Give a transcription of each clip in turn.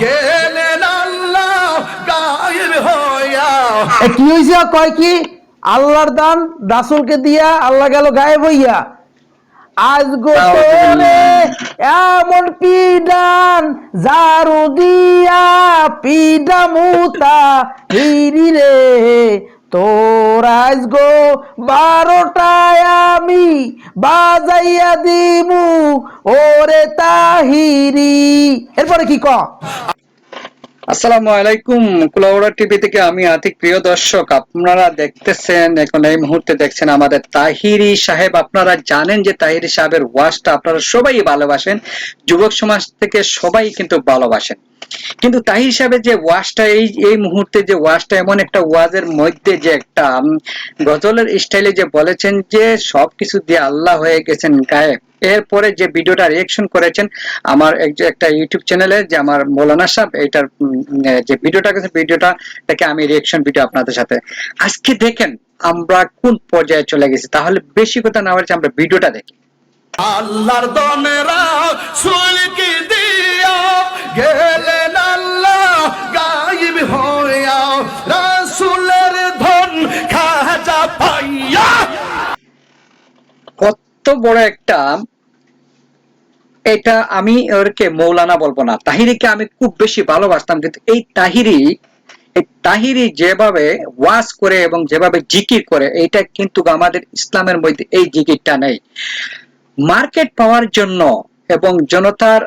গেলেন আল্লাহ গায়েব কি হয়েছে কয় কি? আল্লাহর দান রাসুলকে দিয়া আল্লাহ গেল গায়েব হইয়া। আজ গোলে এমন পিডান জারু দিয়া পিডা মুতা হিরি তোর আজ গো বারোটায় আমি বাজাইয়া ওরে তাহিরি। এরপরে কি ক? আসসালামু আলাইকুম, কুলাউড়া টিভি থেকে আমি আতিক, প্রিয় দর্শক। আপনারা দেখতেছেন, এখন এই মুহূর্তে দেখছেন আমাদের তাহিরি সাহেব। আপনারা জানেন যে তাহিরি সাহেবের ওয়াজটা আপনারা সবাই ভালোবাসেন, যুবক সমাজ থেকে সবাই কিন্তু ভালোবাসেন। কিন্তু তাহির সাহেবের যে ওয়াজটা এই এই মুহূর্তে যে ওয়াজটা এমন একটা ওয়াজের মধ্যে যে একটা গজলের স্টাইলে যে বলেছেন যে সবকিছু দিয়ে আল্লাহ হয়ে গেছেন গায়েব। এরপরে যে ভিডিওটা রিয়েকশন করেছেন আমার একটা ইউটিউব চ্যানেলে যে আমার মৌলানা সাহেব, এইটার যে ভিডিওটা গেছে ভিডিওটা থেকে আমি রিয়েকশন ভিডিও আপনাদের সাথে। আজকে দেখেন আমরা কোন পর্যায়ে চলে গেছি, তাহলে বেশি কথা না হচ্ছে আমরা ভিডিওটা দেখি। আল্লাহর দনেরা সুলকি দিয়া গেলেন বড় একটা, এটা আমি ওরকে মৌলানা বলব না, তাহিরিকে আমি খুব বেশি ভালোবাসতাম, কিন্তু এই তাহিরি এই তাহিরি যেভাবে ওয়াজ করে এবং যেভাবে জিকির করে, এটা কিন্তু আমাদের ইসলামের মধ্যে এই জিকিরটা নেই। মার্কেট পাওয়ার জন্য এবং জনতার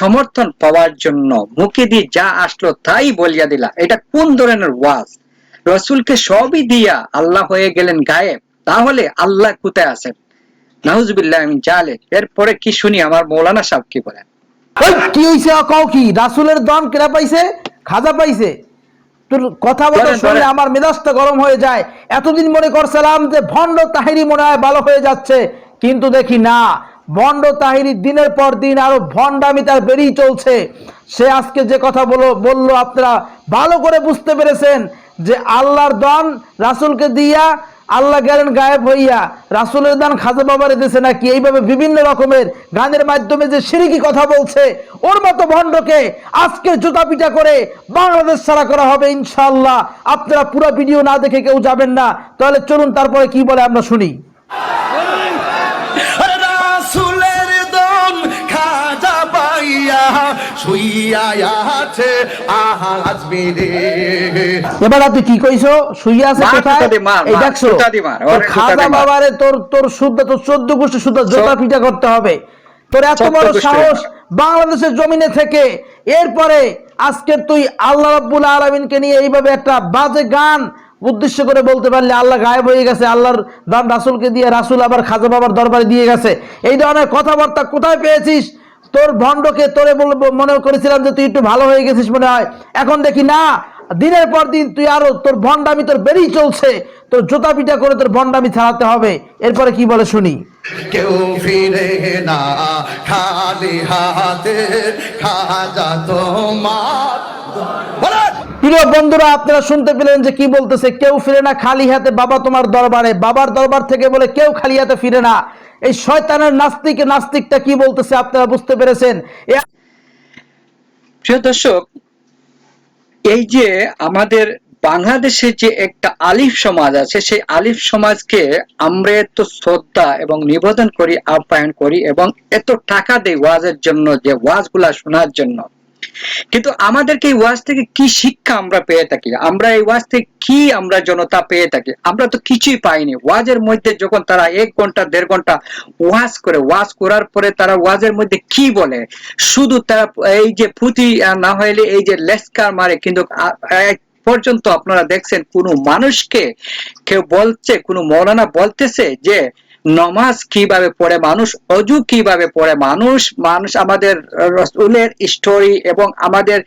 সমর্থন পাওয়ার জন্য মুখে দিয়ে যা আসলো তাই বলিয়া দিলা। এটা কোন ধরনের ওয়াজ? রসুলকে সবই দিয়া আল্লাহ হয়ে গেলেন গায়েব, তাহলে আল্লাহ কোথায় আছেন? নাহুজবিল্লাহ আমি জালে এরপরে কি শুনি? আমার মৌলানা সাহেব কি বলেন? কি হইছে কও কি? রাসুলের দম কেনা পাইছে? খাজা পাইছে? তোর কথা বলেন। আমার মেজাজটা গরম হয়ে যায়। এতদিন মনে করছিলাম যে ভণ্ড তাহিরি মনে হয় ভালো হয়ে যাচ্ছে। কিন্তু দেখি না। ভণ্ড তাহিরি দিনের পর দিন আরও ভণ্ডামি তার বেরিয়ে চলছে। সে আজকে যে কথা বলো বলল আপনারা ভালো করে বুঝতে পেরেছেন যে আল্লাহর দান রাসুলকে দিয়া আল্লাহ গেলেন গায়েব হইয়া, রাসুলের দান খাজা বাবার দিছে নাকি? এইভাবে বিভিন্ন রকমের গানের মাধ্যমে যে সিরিকি কথা বলছে, ওর মতো ভণ্ডকে আজকে জুতা পিটা করে বাংলাদেশ ছাড়া করা হবে ইনশাল্লাহ আপনারা পুরো ভিডিও না দেখে কেউ যাবেন না। তাহলে চলুন, তারপরে কি বলে আমরা শুনি? শুইয়া আছে আজমিরে এবার আপনি কি কইছো? শুয়ে আছে কোথায়? এই দেখছ? খাজা বাবারে তোর তোর শুদ্ধ তোর চোদ্দ গোষ্ঠী শুদ্ধ জোতা পিটা করতে হবে। তোর এত বড় সাহস বাংলাদেশের জমিনে থেকে। এরপরে আজকে তুই আল্লাহ রাব্বুল আলমিনকে নিয়ে এইভাবে একটা বাজে গান উদ্দেশ্য করে বলতে পারলে আল্লাহ গায়েব হয়ে গেছে আল্লাহর দান রাসুলকে দিয়ে রাসুল আবার খাজা বাবার দরবারে দিয়ে গেছে। এই ধরনের কথাবার্তা কোথায় পেয়েছিস? তোর ভণ্ডকে তোরে বলব মনে করেছিলাম যে তুই একটু ভালো হয়ে গেছিস মনে হয়। এখন দেখি না দিনের পর দিন তুই আরও তোর ভণ্ডামি তোর বেরিয়ে চলছে। তোর জুতা পিটা করে তোর ভণ্ডামি ছাড়াতে হবে। এরপরে কি বলে শুনি? কেউ ফিরে না খালি হাতে খাজা তোমার প্রিয় বন্ধুরা আপনারা শুনতে পেলেন যে কি বলতেছে কেউ ফিরে না খালি হাতে বাবা তোমার দরবারে। বাবার দরবার থেকে বলে কেউ খালি হাতে ফিরে না। এই শয়তানের নাস্তিক নাস্তিকটা কি বলতেছে আপনারা বুঝতে পেরেছেন? প্রিয় দর্শক, এই যে আমাদের বাংলাদেশে যে একটা আলিফ সমাজ আছে, সেই আলিফ সমাজকে আমরা এত শ্রদ্ধা এবং নিবেদন করি, আপ্যায়ন করি এবং এত টাকা দেই ওয়াজের জন্য, যে ওয়াজগুলা শোনার জন্য। কিন্তু আমাদেরকে এই ওয়াজ থেকে কি শিক্ষা আমরা পেয়ে থাকি? আমরা এই ওয়াজ থেকে কি আমরা জনতা পেয়ে থাকি? আমরা তো কিছুই পাইনি। ওয়াজের মধ্যে যখন তারা এক ঘণ্টা, দেড় ঘণ্টা ওয়াজ করে, ওয়াজ করার পরে তারা ওয়াজের মধ্যে কি বলে? শুধু তারা এই যে পুঁতি না হইলে এই যে লেস্কার মারে, কিন্তু পর্যন্ত আপনারা দেখছেন কোনো মানুষকে কেউ বলছে, কোনো মৌলানা বলতেছে যে নমাজ কীভাবে পড়ে মানুষ অজু কীভাবে পড়ে মানুষ মানুষ আমাদের রসুলের স্টোরি এবং আমাদের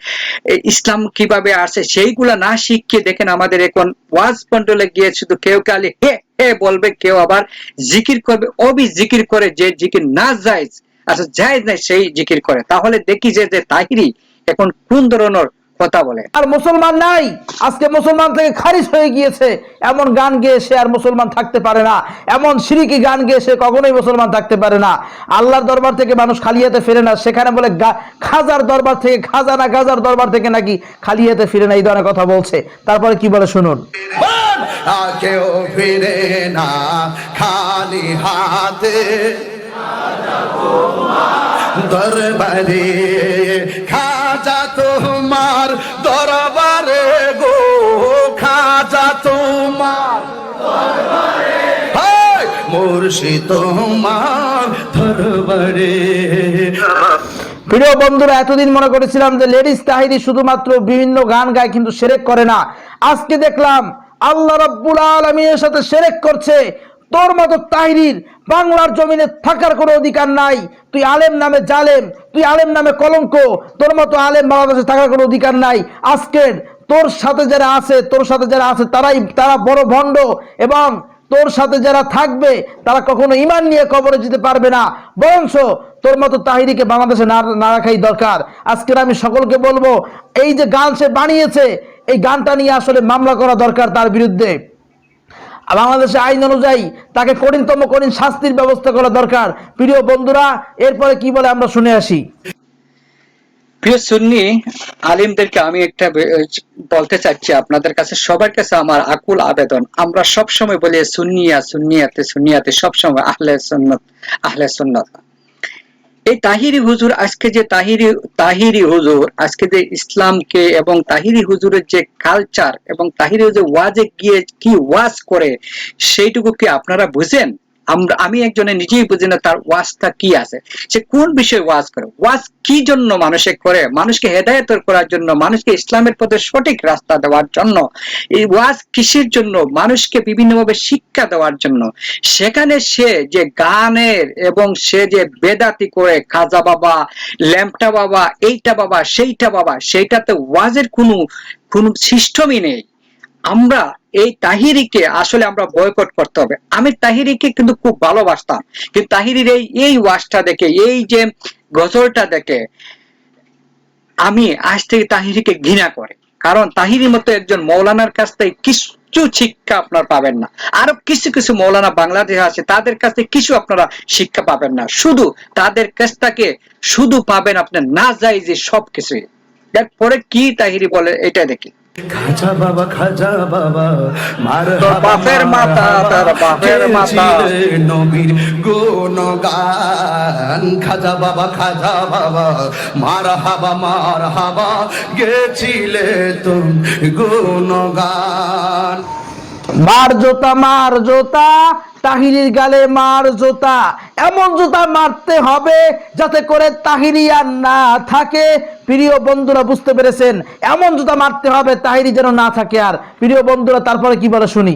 ইসলাম কীভাবে আসে সেইগুলা না শিখিয়ে দেখেন আমাদের এখন ওয়াজ পন্ডলে গিয়ে শুধু কেউ কালি হে হে বলবে, কেউ আবার জিকির করবে, অবি জিকির করে যে জিকির না যায় আচ্ছা যায় না সেই জিকির করে। তাহলে দেখি যে তাহিরি এখন কোন ধরনের কথা বলে। আর মুসলমান নাই। আজকে মুসলমান থেকে খারিজ হয়ে গিয়েছে। এমন গান গেয়ে সে আর মুসলমান থাকতে পারে না। এমন সিরিকি গান গেয়ে সে কখনোই মুসলমান থাকতে পারে না। আল্লাহর দরবার থেকে মানুষ খালি হাতে ফেরে না। সেখানে বলে খাজার দরবার থেকে খাজানা গাজার দরবার থেকে নাকি খালি হাতে ফিরে না? এই ধরনের কথা বলছে। তারপরে কি বলে শুনুন? কেউ ফিরে না। খালি হাতে দরবারে খাজা তোমার দরবারে গো, খাজা তোমার মুর্শিদ তোমার দরবারে। প্রিয় বন্ধুরা, এতদিন মনে করেছিলাম যে লেডিস তাহিরি শুধুমাত্র বিভিন্ন গান গায় কিন্তু সেরেক করে না। আজকে দেখলাম আল্লাহ রব্বুল আলমীর সাথে সেরেক করছে। তোর মতো তাহিরির বাংলার জমিনে থাকার কোনো অধিকার নাই। তুই আলেম নামে জালেম, তুই আলেম নামে কলঙ্ক, তোর মতো আলেম বাংলাদেশে থাকার কোনো অধিকার নাই। আজকের তোর সাথে যারা আছে, তোর সাথে যারা আছে, তারাই, তারা বড় ভণ্ড এবং তোর সাথে যারা থাকবে, তারা কখনো ইমান নিয়ে কবরে যেতে পারবে না। বরঞ্চ তোর মতো তাহিরিকে বাংলাদেশে না রাখাই দরকার। আজকের আমি সকলকে বলব, এই যে গান সে বানিয়েছে, এই গানটা নিয়ে আসলে মামলা করা দরকার তার বিরুদ্ধে। বাংলাদেশে আইন অনুযায়ী তাকে কঠিনতম, কঠিন শাস্তির ব্যবস্থা করা দরকার। প্রিয় বন্ধুরা, এরপরে কি বলে আমরা শুনে আসি। প্রিয় সুন্নি, আলিমদেরকে আমি একটা বলতে চাচ্ছি, আপনাদের কাছে সবার কাছে আমার আকুল আবেদন। আমরা সব সময় বলি, সুন্নিয়া, সুন্নিয়াতে সুন্নিয়াতে সব সময় আহলে সুন্নত আহলে সুন্নত। এই তাহিরি হুজুর আজকে যে তাহিরি তাহিরি হুজুর, আজকে যে ইসলামকে এবং তাহিরি হুজুরের যে কালচার এবং তাহিরি যে ওয়াজে গিয়ে কি ওয়াজ করে, সেইটুকু কি আপনারা বুঝেন? আমরা, আমি একজনে নিজেই বুঝি না তার ওয়াজটা কি আছে। সে কোন বিষয়ে ওয়াজ করে, ওয়াজ কি জন্য মানুষে করে, মানুষকে হেদায়ত করার জন্য, মানুষকে ইসলামের পথে সঠিক রাস্তা দেওয়ার জন্য, এই ওয়াজ কিসের জন্য, মানুষকে বিভিন্নভাবে শিক্ষা দেওয়ার জন্য। সেখানে সে যে গানের এবং সে যে বেদাতি করে, খাজা বাবা, ল্যাম্পটা বাবা, এইটা বাবা, সেইটা বাবা, সেইটাতে ওয়াজের কোনো কোনো সিস্টেমই নেই। আমরা এই তাহিরিকে আসলে আমরা বয়কট করতে হবে। আমি তাহিরিকে কিন্তু খুব ভালোবাসতাম। কিন্তু তাহিরির এই এই ওয়াজটা দেখে, এই যে গজলটা দেখে আমি আজ থেকে তাহিরিকে ঘৃণা করে। কারণ তাহিরির মতো একজন মৌলানার কাছ থেকে কিছু শিক্ষা আপনার পাবেন না। আরও কিছু কিছু মৌলানা বাংলাদেশে আছে, তাদের কাছ থেকে কিছু আপনারা শিক্ষা পাবেন না। শুধু তাদের কাছ থেকে শুধু পাবেন আপনার না যাই যে সব কিছুই পরে কি তাহিরি বলে, এটা দেখি। খাজা বাবা খাজা বাবা মার বাপের মাথা, তোর বাপের মাথা। নবীর গুণগান। খাজা বাবা খাজা বাবা মার হাবা মার হাবা গেছিলে তুমি গুণগান। মার জোতা মার জোতা তাহিরির গালে মার জোতা। এমন জোতা মারতে হবে যাতে করে তাহিরি আর না থাকে। প্রিয় বন্ধুরা বুঝতে পেরেছেন? এমন জুতা মারতে হবে তাহিরি যেন না থাকে আর। প্রিয় বন্ধুরা তারপরে কি বলে শুনি?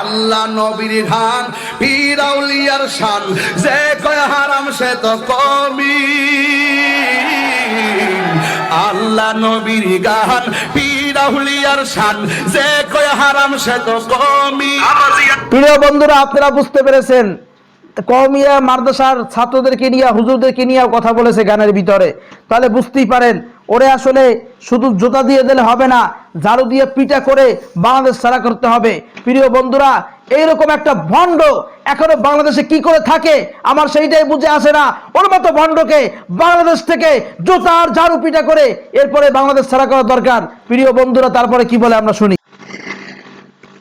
আল্লাহ নবীর গান পীরাউলিয়ার শান যে কয় হারাম সে তো কমি। আল্লাহ নবীর গান পীরাউলিয়ার শান যে কয় হারাম সে তো কমি। প্রিয় বন্ধুরা আপনারা বুঝতে পেরেছেন? কমিয়া মাদ্রাসার ছাত্রদেরকে নিয়ে, হুজুরদেরকে নিয়ে কথা বলেছে গানের ভিতরে। তাহলে বুঝতেই পারেন, ওরে আসলে শুধু জুতা দিয়ে দিলে হবে না, ঝাড়ু দিয়ে পিটা করে বাংলাদেশ সারা করতে হবে। প্রিয় বন্ধুরা, এইরকম একটা ভণ্ড এখনও বাংলাদেশে কি করে থাকে, আমার সেইটাই বুঝে আসে না। ওর মতো ভণ্ডকে বাংলাদেশ থেকে জুতা আর ঝাড়ু পিটা করে এরপরে বাংলাদেশ সারা করা দরকার। প্রিয় বন্ধুরা, তারপরে কি বলে আমরা শুনি?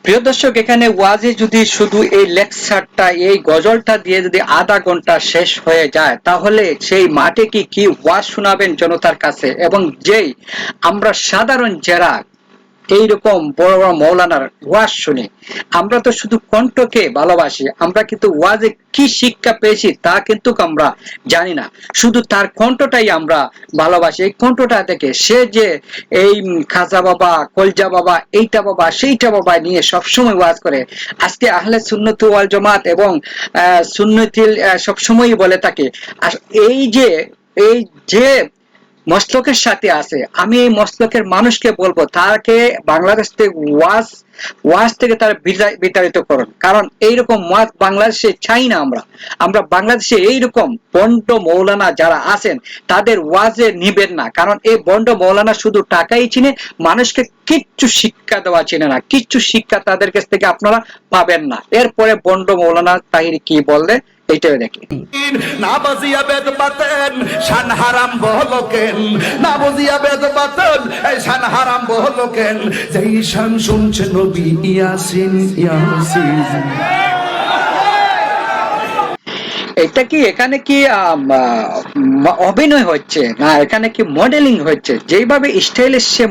প্রিয় দর্শক, এখানে ওয়াজে যদি শুধু এই লেকচারটা, এই গজলটা দিয়ে যদি আধা ঘণ্টা শেষ হয়ে যায়, তাহলে সেই মাঠে কি কি ওয়াজ শোনাবেন জনতার কাছে? এবং যেই আমরা সাধারণ যারা এইরকম বড় বড় মৌলানার ওয়াজ শুনি। আমরা তো শুধু কণ্ঠকে ভালোবাসি, আমরা কিন্তু ওয়াজে কি শিক্ষা পেয়েছি তা কিন্তু আমরা জানি না। শুধু তার কণ্ঠটাই আমরা ভালোবাসি। এই কণ্ঠটা থেকে সে যে এই খাজা বাবা, কলজা বাবা, এইটা বাবা, সেইটা বাবা নিয়ে সবসময় ওয়াজ করে। আজকে আহলে সুন্নত ওয়াল জমাত এবং সুন্নতিল সবসময়ই বলে থাকে এই যে এই যে মস্তকের সাথে আছে। আমি এই মস্তকের মানুষকে বলব, তাকে বাংলাদেশ থেকে ওয়াজ ওয়াজ থেকে তার বিতাড়িত করুন। কারণ এইরকম ওয়াজ বাংলাদেশে চাই না আমরা। আমরা বাংলাদেশে এইরকম বন্ড মৌলানা যারা আছেন, তাদের ওয়াজে নিবেন না। কারণ এই বন্ড মৌলানা শুধু টাকাই চিনে, মানুষকে কিচ্ছু শিক্ষা দেওয়া চিনে না। কিচ্ছু শিক্ষা তাদের কাছ থেকে আপনারা পাবেন না। এরপরে বন্ড মৌলানা তাহিরি কি বললে? এইটাই নাকি না বুঝিয়া বেদ পাতেন শান হারাম বহলকেন। না বুঝিয়া বেদ পাতেন, এই শান হারাম বহলকেন। যেই শান শুনছে নবী ইয়াসিন ইয়াসিন। এটা কি এখানে কি অভিনয় হচ্ছে? না, এখানে কি মডেলিং হচ্ছে? যেইভাবে স্টাইলে সে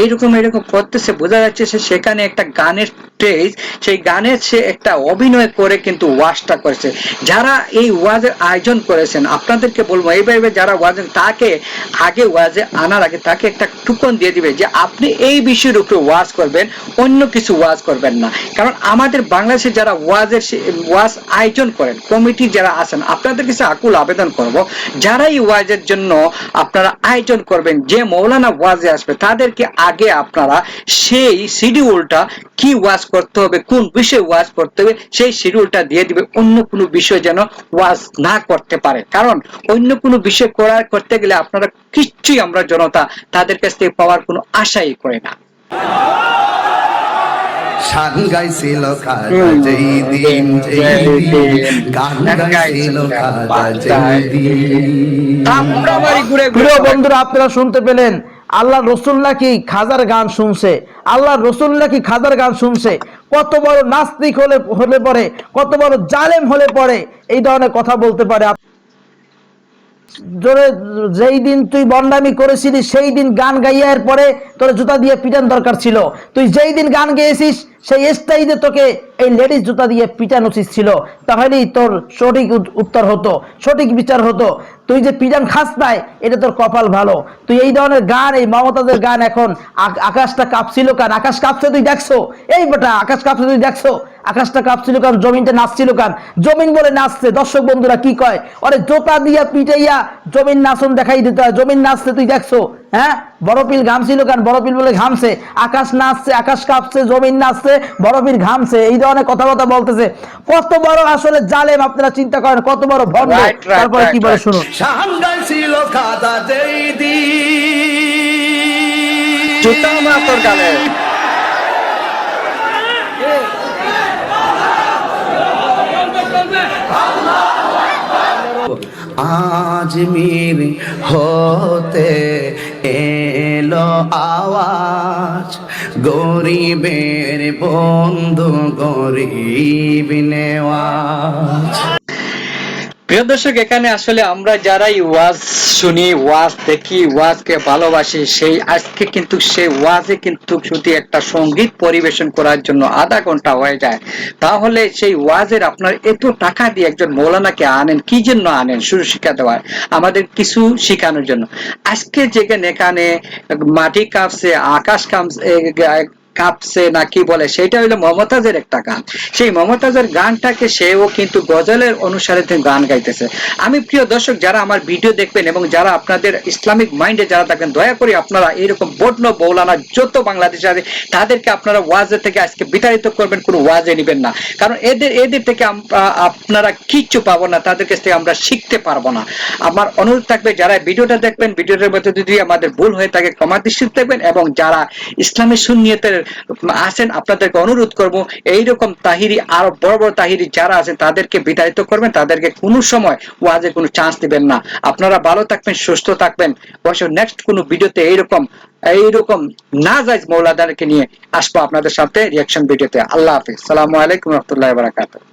এইরকম এরকম করতেছে, বোঝা যাচ্ছে সে সেখানে একটা গানের স্টেজ সেই গানের সে একটা অভিনয় করে কিন্তু ওয়াজটা করেছে। যারা এই ওয়াজের আয়োজন করেছেন, আপনাদেরকে বলব, এইভাবে যারা ওয়াজেন, তাকে আগে ওয়াজে আনার আগে তাকে একটা টুকন দিয়ে দিবে যে আপনি এই বিষয়ের উপরে ওয়াজ করবেন, অন্য কিছু ওয়াজ করবেন না। কারণ আমাদের বাংলাদেশে যারা ওয়াজের ওয়াজ আয়োজন করেন কমিটি যারা আছেন, আপনাদের কাছে আকুল আবেদন করব যারা এই ওয়াজের জন্য আপনারা আয়োজন করবেন, যে মৌলানা ওয়াজে আসবে, তাদেরকে আগে আপনারা সেই শিডিউলটা কি ওয়াজ করতে হবে, কোন বিষয়ে ওয়াজ করতে হবে, সেই শিডিউলটা দিয়ে দিবে। অন্য কোনো বিষয় যেন ওয়াজ না করতে পারে। কারণ অন্য কোনো বিষয় করার করতে গেলে আপনারা কিচ্ছুই আমরা জনতা তাদের কাছ থেকে পাওয়ার কোনো আশাই করে না। শান গাইছিল যেই দিন যেই দিন গান গাইছিল খাজা যেই দিন আমরা বাড়ি ঘুরে প্রিয় বন্ধুরা আপনারা শুনতে পেলেন আল্লাহ রসুল নাকি খাজার গান শুনছে। আল্লাহ রসুল নাকি খাজার গান শুনছে। কত বড় নাস্তিক হলে হলে পরে কত বড় জালেম হলে পরে এই ধরনের কথা বলতে পারে জোরে যেই দিন তুই বন্ডামি করেছিলি সেই দিন গান গাইয়ার পরে তোর জুতা দিয়ে পিটান দরকার ছিল। তুই যেই দিন গান গেয়েছিস, সেই স্টাইলে তোকে এই লেডিস জুতা দিয়ে পিটান উচিত ছিল। তাহলেই তোর সঠিক উত্তর হতো, সঠিক বিচার হতো। তুই যে পিটান খাস নাই, এটা তোর কপাল ভালো। তুই এই ধরনের গান, এই মমতাদের গান এখন আকাশটা কাঁপছিল কান আকাশ কাঁপছে তুই দেখছ? এই বেটা, আকাশ কাঁপছে তুই দেখছ? আকাশটা কাঁপছিল কান জমিনটা নাচছিল কান জমিন বলে নাচছে। দর্শক বন্ধুরা কি কয়? আরে জোতা দিয়া পিটাইয়া জমিন নাচন দেখাই দিতে হয়। জমিন নাচছে তুই দেখছ? হ্যাঁ? বড়পিল ঘামছিল কান বড়পিল বলে ঘামছে। আকাশ নাচছে আকাশ কাঁপছে জমিন নাচছে বড়পিল ঘামছে। এই ধরনের কথাবার্তা বলতেছে। কত বড় আসলে জালেম আপনারা চিন্তা করেন কত বড় ভণ্ড। তারপরে কি বলে শুনুন? জুতা না তোর গালে। আজমির হতে এলো আওয়াজ। গরিবের বন্ধু গরিব নেওয়াজ। প্রিয় দর্শক, এখানে আসলে আমরা যারাই ওয়াজ শুনি, ওয়াজ দেখি, ওয়াজকে ভালোবাসি, সেই আজকে কিন্তু সেই ওয়াজে কিন্তু যদি একটা সংগীত পরিবেশন করার জন্য আধা ঘণ্টা হয়ে যায়। তাহলে সেই ওয়াজের আপনার এত টাকা দিয়ে একজন মৌলানাকে আনেন, কি জন্য আনেন? শুরু শিক্ষা দেওয়ার, আমাদের কিছু শেখানোর জন্য। আজকে যেখানে এখানে মাটি কাঁপছে, আকাশ কাঁপছে কাঁপছে না, কি বলে? সেটা হলো মমতাজের একটা গান। সেই মমতাজের গানটাকে সেও কিন্তু গজলের অনুসারে তিনি গান গাইতেছে। আমি প্রিয় দর্শক, যারা আমার ভিডিও দেখবেন এবং যারা আপনাদের ইসলামিক মাইন্ডে যারা থাকেন, দয়া করে আপনারা এরকম বড্ন বৌলানা যত বাংলাদেশে আছে, তাদেরকে আপনারা ওয়াজে থেকে আজকে বিতাড়িত করবেন, কোনো ওয়াজে নেবেন না। কারণ এদের এদের থেকে আপনারা কিচ্ছু পাবো না, তাদের কাছ থেকে আমরা শিখতে পারব না। আমার অনুরোধ থাকবে, যারা ভিডিওটা দেখবেন, ভিডিওটার মধ্যে যদি আমাদের ভুল হয়ে থাকে, ক্ষমা দৃষ্টিতে দেখবেন এবং যারা ইসলামী সুন্নিয়তের আছেন আপনাদেরকে অনুরোধ করব, এইরকম তাহিরি, আর বড় বড় তাহিরি যারা আছেন, তাদেরকে বিতাড়িত করবেন, তাদেরকে কোনো সময় ওয়াজে কোনো চান্স দিবেন না। আপনারা ভালো থাকবেন, সুস্থ থাকবেন। অবশ্য নেক্সট কোনো ভিডিওতে এইরকম এইরকম না যায় মৌলাদারকে নিয়ে আসব আপনাদের সাথে রিয়াকশন ভিডিওতে। আল্লাহ হাফিজ। সালামু আলাইকুম রহমতুল্লাহ বারাকাতুহ।